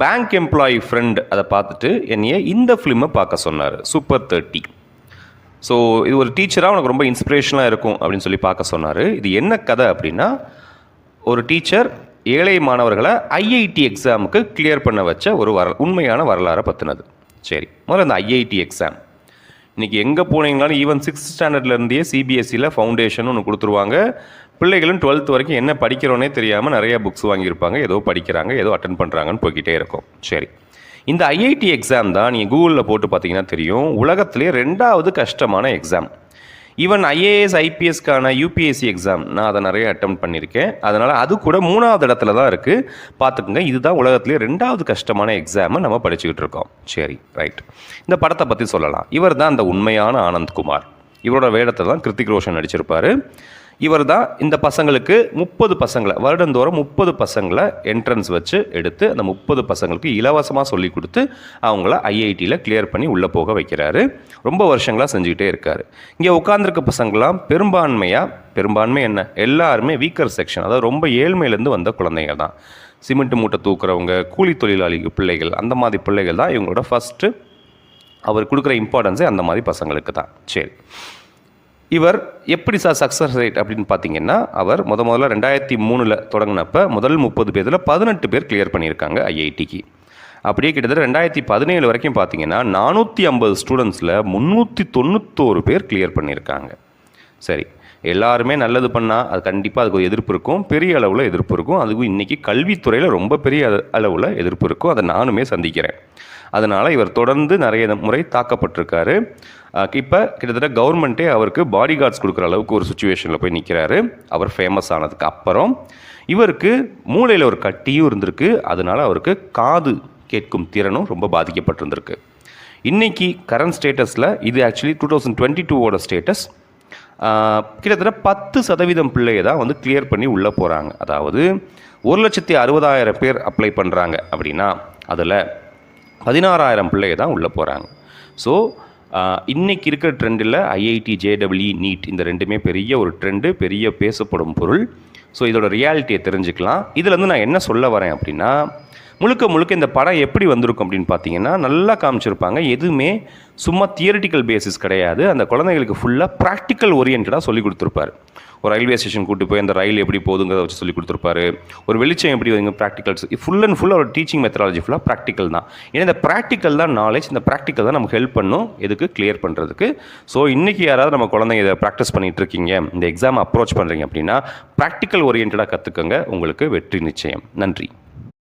Bank employee friend அதை பார்த்துட்டு என்னைய இந்த ஃபிலிமை பார்க்க சொன்னார். சூப்பர் தேர்ட்டி ஸோ இது ஒரு டீச்சராக உனக்கு ரொம்ப இன்ஸ்பிரேஷனாக இருக்கும் அப்படின்னு சொல்லி பார்க்க சொன்னார். இது என்ன கதை அப்படின்னா ஒரு டீச்சர் ஏழை மாணவர்களை ஐஐடி எக்ஸாமுக்கு கிளியர் பண்ண வச்ச ஒரு வர உண்மையான வரலாறை பற்றினது சரி முதல்ல அந்த ஐஐடி எக்ஸாம் இன்றைக்கி எங்கே போனீங்கனாலும் ஈவன் சிக்ஸ்த் ஸ்டாண்டர்ட்லேருந்தே சிபிஎஸ்சியில் ஃபவுண்டேஷன் ஒன்று கொடுத்துருவாங்க. பிள்ளைகளும் டுவெல்த் வரைக்கும் என்ன படிக்கிறோன்னே தெரியாமல் நிறையா புக்ஸ் வாங்கியிருப்பாங்க. ஏதோ படிக்கிறாங்க ஏதோ அட்டன் பண்ணுறாங்கன்னு போய்கிட்டே இருக்கும். சரி. இந்த ஐஐடி எக்ஸாம் தான் நீங்கள் கூகுளில் போட்டு பார்த்தீங்கன்னா தெரியும். உலகத்திலே ரெண்டாவது கஷ்டமான எக்ஸாம் ஈவன் ஐஏஎஸ் ஐபிஎஸ்க்கான யூபிஎஸ்சி எக்ஸாம் நான் அதை நிறைய அட்டம் பண்ணியிருக்கேன். அதனால் அது கூட மூணாவது இடத்துல தான் இருக்குது பார்த்துக்குங்க இதுதான் உலகத்திலே ரெண்டாவது கஷ்டமான எக்ஸாமை நம்ம படிச்சுக்கிட்டு இருக்கோம். சரி ரைட் இந்த படத்தை பற்றி சொல்லலாம். இவர் தான் அந்த உண்மையான ஆனந்த்குமார் இவரோட வேடத்தை தான் கிருத்திக் ரோஷன் நடிச்சிருப்பார். இவர் தான் இந்த பசங்களுக்கு முப்பது பசங்களை வருடந்தோறும் முப்பது பசங்களை என்ட்ரன்ஸ் வச்சு எடுத்து அந்த முப்பது பசங்களுக்கு இலவசமாக சொல்லி கொடுத்து அவங்கள ஐஐடியில் கிளியர் பண்ணி உள்ளே போக வைக்கிறாரு. ரொம்ப வருஷங்களாக செஞ்சுக்கிட்டே இருக்கார். இங்கே உட்காந்துருக்க பசங்களாம் பெரும்பான்மையாக பெரும்பான்மை என்ன? எல்லாருமே வீக்கர் செக்ஷன் அதாவது ரொம்ப ஏழ்மையிலேருந்து வந்த குழந்தைங்க தான். சிமெண்ட் மூட்டை தூக்குறவங்க கூலி தொழிலாளி பிள்ளைகள் அந்த மாதிரி பிள்ளைகள் தான் இவங்களோட ஃபஸ்ட்டு அவர் கொடுக்குற இம்பார்ட்டன்ஸே அந்த மாதிரி பசங்களுக்கு தான். சரி. இவர் எப்படி சார் சக்ஸஸ் ரேட் அப்படின்னு பார்த்தீங்கன்னா அவர் முத முதல்ல ரெண்டாயிரத்தி மூணில் தொடங்கினப்ப முதல் முப்பது பேரில் பதினெட்டு பேர் கிளியர் பண்ணியிருக்காங்க ஐஐடிக்கு. அப்படியே கிட்டத்தட்ட ரெண்டாயிரத்தி பதினேழு வரைக்கும் பார்த்தீங்கன்னா நானூற்றி ஐம்பது ஸ்டூடெண்ட்ஸில் முந்நூற்றி தொண்ணூத்தோரு பேர் கிளியர் பண்ணியிருக்காங்க. சரி. எல்லாருமே நல்லது பண்ணால் அது கண்டிப்பாக அதுக்கு ஒரு எதிர்ப்பு இருக்கும். பெரிய அளவில் எதிர்ப்பு இருக்கும். அதுவும் இன்றைக்கி கல்வித்துறையில் ரொம்ப பெரிய அளவில் எதிர்ப்பு இருக்கும். அதை நானுமே சந்திக்கிறேன். அதனால் இவர் தொடர்ந்து நிறைய முறை தாக்கப்பட்டிருக்காரு. இப்போ கிட்டத்தட்ட கவர்மெண்ட்டே அவருக்கு பாடி கார்ட்ஸ் கொடுக்குற அளவுக்கு ஒரு சுச்சுவேஷனில் போய் நிற்கிறாரு அவர் ஃபேமஸ் ஆனதுக்கு அப்புறம் இவருக்கு மூளையில் ஒரு கட்டியும் இருந்திருக்கு. அதனால் அவருக்கு காது கேட்கும் திறனும் ரொம்ப பாதிக்கப்பட்டிருந்திருக்கு. இன்றைக்கி கரண்ட் ஸ்டேட்டஸில் இது ஆக்சுவலி டூ தௌசண்ட் டுவெண்ட்டி டூவோட ஸ்டேட்டஸ் கிட்டத்தட்ட பத்து சதவீதம் பிள்ளையை தான் வந்து கிளியர் பண்ணி உள்ளே போகிறாங்க அதாவது ஒரு லட்சத்தி அறுபதாயிரம் பேர் அப்ளை பண்ணுறாங்க அப்படின்னா அதில் பதினாறாயிரம் பிள்ளையை தான் உள்ளே போகிறாங்க ஸோ இன்றைக்கி இருக்கிற ட்ரெண்டில் ஐஐடி ஜேடபிள்இ நீட் இந்த ரெண்டுமே பெரிய ஒரு ட்ரெண்டு பெரிய பேசப்படும் பொருள். ஸோ இதோட ரியாலிட்டியை தெரிஞ்சுக்கலாம். இதில் வந்து நான் என்ன சொல்ல வரேன் அப்படின்னா முழுக்க முழுக்க இந்த படம் எப்படி வந்திருக்கும் அப்படின்னு பார்த்தீங்கன்னா நல்லா காமிச்சிருப்பாங்க. எதுவுமே சும்மா தியரிட்டிக்கல் பேசிஸ் கிடையாது. அந்த குழந்தைங்களுக்கு ஃபுல்லாக ப்ராக்டிக்கல் ஓரியன்டாக சொல்லிக் கொடுத்துருப்பாரு. ஒரு ரயில்வே ஸ்டேஷன் கூட்டு போய் அந்த ரயில் எப்படி போகுதுங்கிறத வச்சு சொல்லி கொடுத்துருப்பாரு. ஒரு வெளிச்சம் எப்படி வருங்க ப்ராக்டிகல்ஸ் ஃபுல் அண்ட் ஃபுல் ஒரு டீச்சிங் மெத்தடாலஜி ஃபுல்லாக ப்ராக்டிக்கல் தான். ஏன்னா இந்த ப்ராக்டிக்கல் தான் நாலேஜ் இந்த ப்ராக்டிக்கல் தான் நமக்கு ஹெல்ப் பண்ணும் எதுக்கு? கிளியர் பண்ணுறதுக்கு ஸோ இன்றைக்கி யாராவது நம்ம குழந்தைங்க இதை ப்ராக்டிஸ் பண்ணிகிட்டு இருக்கீங்க இந்த எக்ஸாம் அப்ரோச் பண்ணுறீங்க அப்படின்னா ப்ராக்டிக்கல் ஓரியன்டாக கற்றுக்கங்க உங்களுக்கு வெற்றி நிச்சயம். நன்றி.